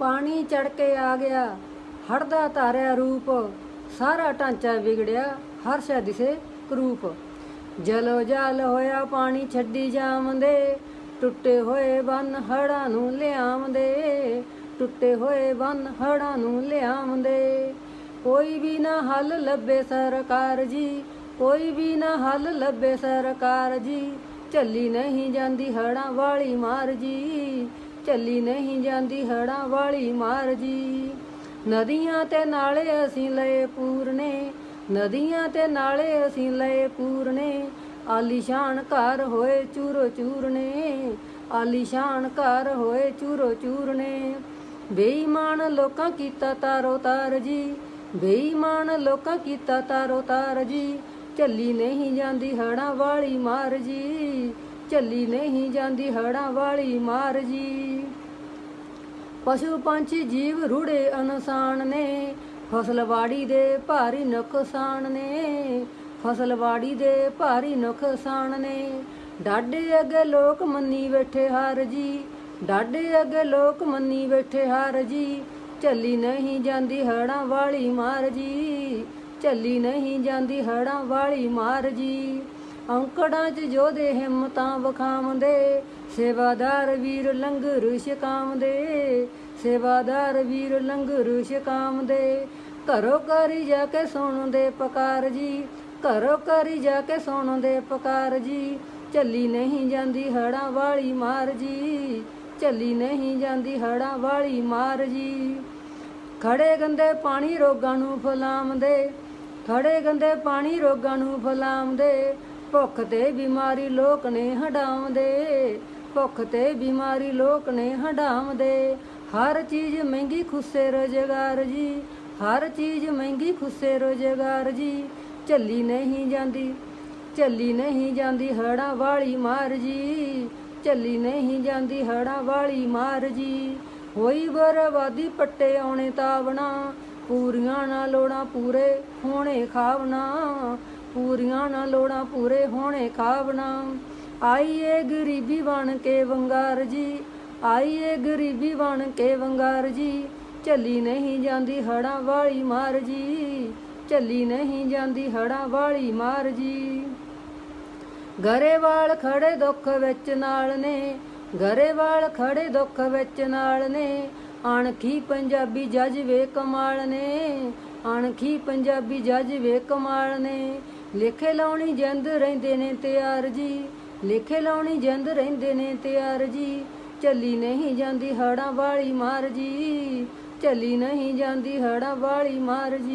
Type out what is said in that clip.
ਪਾਣੀ ਚੜ ਕੇ ਆ ਗਿਆ। ਹੜਦਾ ਧਾਰਿਆ ਰੂਪ ਸਾਰਾ ਢਾਂਚਾ ਵਿਗੜਿਆ, ਹਰ ਸ਼ੈ ਦਿਸੇ ਕਰੂਪ। ਜਲੋ ਜਲ ਹੋਇਆ ਪਾਣੀ ਛੱਡੀ ਜਾਵੰਦੇ, ਟੁੱਟੇ ਹੋਏ ਬੰਨ ਹੜਾਂ ਨੂੰ ਲਿਆਵੰਦੇ, ਟੁੱਟੇ ਹੋਏ ਬੰਨ ਹੜਾਂ ਨੂੰ ਲਿਆਵੰਦੇ। ਕੋਈ ਵੀ ਨਾ ਹੱਲ ਲੱਭੇ ਸਰਕਾਰ ਜੀ, ਕੋਈ ਵੀ ਨਾ ਹੱਲ ਲੱਭੇ ਸਰਕਾਰ ਜੀ ਚੱਲੀ ਨਹੀਂ ਜਾਂਦੀ ਹੜਾਂ ਵਾਲੀ ਮਾਰ ਜੀ। ਚੱਲੀ ਨਹੀਂ ਜਾਂਦੀ ਹੜਾਂ ਵਾਲੀ ਮਾਰ ਜੀ। ਨਦੀਆਂ ਤੇ ਨਾਲੇ ਅਸੀਂ ਲਏ ਪੂਰਨੇ, ਨਦੀਆਂ ਤੇ ਨਾਲੇ ਅਸੀਂ ਲਏ ਪੂਰਨੇ। ਆਲੀਸ਼ਾਨ ਘਰ ਹੋਏ ਚੂਰੋ ਚੂਰਨੇ ਆਲੀਸ਼ਾਨ ਘਰ ਹੋਏ ਚੂਰੋ ਚੂਰਨੇ। ਬੇਈਮਾਨ ਲੋਕਾਂ ਕੀਤਾ ਤਾਰੋ ਤਾਰ ਜੀ, ਬੇਈਮਾਨ ਲੋਕਾਂ ਕੀਤਾ ਤਾਰੋ ਤਾਰ ਜੀ। ਚੱਲੀ ਨਹੀਂ ਜਾਂਦੀ ਹੜਾਂ ਵਾਲੀ ਮਾਰ ਜੀ। ਚੱਲੀ ਨਹੀਂ ਜਾਂਦੀ, ਹੜਾਂ ਵਾਲੀ ਮਾਰ ਜੀ। ਪਸ਼ੂ ਪੰਛੀ ਜੀਵ ਰੂੜੇ ਅਨਸਾਨ ਨੇ, ਫਸਲਵਾੜੀ ਦੇ ਭਾਰੀ ਨੁਕਸਾਨ ਨੇ, ਫਸਲਵਾੜੀ ਦੇ ਭਾਰੀ ਨੁਕਸਾਨ ਨੇ। ਡਾਡੇ ਅੱਗੇ ਲੋਕ ਮੰਨੀ ਬੈਠੇ ਹਾਰ ਜੀ ਡਾਡੇ ਅੱਗੇ ਲੋਕ ਮੰਨੀ ਬੈਠੇ ਹਾਰ ਜੀ। ਚੱਲੀ ਨਹੀਂ ਜਾਂਦੀ, ਹੜਾਂ ਵਾਲੀ ਮਾਰ ਜੀ ਚੱਲੀ ਨਹੀਂ ਜਾਂਦੀ, ਹੜਾਂ ਵਾਲੀ ਮਾਰ ਜੀ। ਔਂਕੜਾਂ 'ਚ ਜੋਦੇ ਹਿੰਮਤਾਂ ਵਖਾਵੰਦੇ, ਸੇਵਾਦਾਰ ਵੀਰ ਲੰਗਰ ਛਕਾਵੰਦੇ, ਸੇਵਾਦਾਰ ਵੀਰ ਲੰਗਰ ਛਕਾਵੰਦੇ। ਘਰੋ ਘਰੀ ਜਾ ਕੇ ਸੁਣਦੇ ਪਕਾਰ ਜੀ, ਘਰੋ ਘਰੀ ਜਾ ਕੇ ਸੁਣਦੇ ਪਕਾਰ ਜੀ। ਚੱਲੀ ਨਹੀਂ ਜਾਂਦੀ ਹੜਾਂ ਵਾਲੀ ਮਾਰ ਜੀ ਚੱਲੀ ਨਹੀਂ ਜਾਂਦੀ ਹੜਾਂ ਵਾਲੀ ਮਾਰ ਜੀ। ਖੜੇ ਗੰਦੇ ਪਾਣੀ ਰੋਗਾਂ ਨੂੰ ਫਲਾਮਦੇ ਖੜੇ ਗੰਦੇ ਪਾਣੀ ਰੋਗਾਂ ਨੂੰ ਫਲਾਮਦੇ ਭੁੱਖ ਤੇ ਬਿਮਾਰੀ ਲੋਕ ਨੇ ਹਟਾਉਂਦੇ ਭੁੱਖ ਤੇ ਬਿਮਾਰੀ ਲੋਕ ਨੇ ਹਟਾਉਂਦੇ ਹਰ ਚੀਜ਼ ਮਹਿੰਗੀ ਖੁੱਸੇ ਰੋਜ਼ਗਾਰ ਜੀ, ਹਰ ਚੀਜ਼ ਮਹਿੰਗੀ ਖੁੱਸੇ ਰੋਜ਼ਗਾਰ ਜੀ। ਚੱਲੀ ਨਹੀਂ ਜਾਂਦੀ ਚੱਲੀ ਨਹੀਂ ਜਾਂਦੀ ਹੜਾਂ ਵਾਲੀ ਮਾਰ ਜੀ। ਚੱਲੀ ਨਹੀਂ ਜਾਂਦੀ ਹੜਾਂ ਵਾਲੀ ਮਾਰ ਜੀ। ਹੋਈ ਬਰਬਾਦੀ ਪੱਟੇ ਆਉਣੇ ਤਾਵਣਾ, ਪੂਰੀਆਂ ਨਾ ਲੋੜਾਂ ਪੂਰੇ ਹੋਣੇ ਖਾਵਣਾ। ਪੂਰੀਆਂ ਨਾ ਲੋੜਾਂ ਪੂਰੇ ਹੋਣੇ ਖਾਵਣਾ। ਆਈਏ ਗਰੀਬੀ ਬਣ ਕੇ ਵੰਗਾਰ ਜੀ, ਆਈਏ ਗਰੀਬੀ ਬਣ ਕੇ ਵੰਗਾਰ ਜੀ। ਚੱਲੀ ਨਹੀਂ ਜਾਂਦੀ ਹੜਾਂ ਵਾਲੀ ਮਾਰ ਜੀ ਚੱਲੀ ਨਹੀਂ ਜਾਂਦੀ ਹੜਾਂ ਵਾਲੀ ਮਾਰ ਜੀ। ਗਰੇਵਾਲ ਖੜੇ ਦੁੱਖ ਵਿੱਚ ਨਾਲ ਨੇ, ਗਰੇਵਾਲ ਖੜੇ ਦੁੱਖ ਵਿੱਚ ਨਾਲ ਨੇ। ਅਣਖੀ ਪੰਜਾਬੀ ਜੱਜ ਵੇ ਕਮਾਲ ਨੇ, ਅਣਖੀ ਪੰਜਾਬੀ ਜੱਜ ਵੇ ਕਮਾਲ ਨੇ। ਲੇਖੇ ਲਾਉਣੀ ਜੰਦ ਰਹਿੰਦੇ ਨੇ ਤਿਆਰ ਜੀ। ਲੇਖੇ ਲਾਉਣੀ ਜੰਦ ਰਹਿੰਦੇ ਨੇ ਤਿਆਰ ਜੀ। ਚੱਲੀ ਨਹੀਂ ਜਾਂਦੀ ਹੜਾਂ ਵਾਲੀ ਮਾਰ ਜੀ। ਚੱਲੀ ਨਹੀਂ ਜਾਂਦੀ ਹੜਾਂ ਵਾਲੀ ਮਾਰ ਜੀ।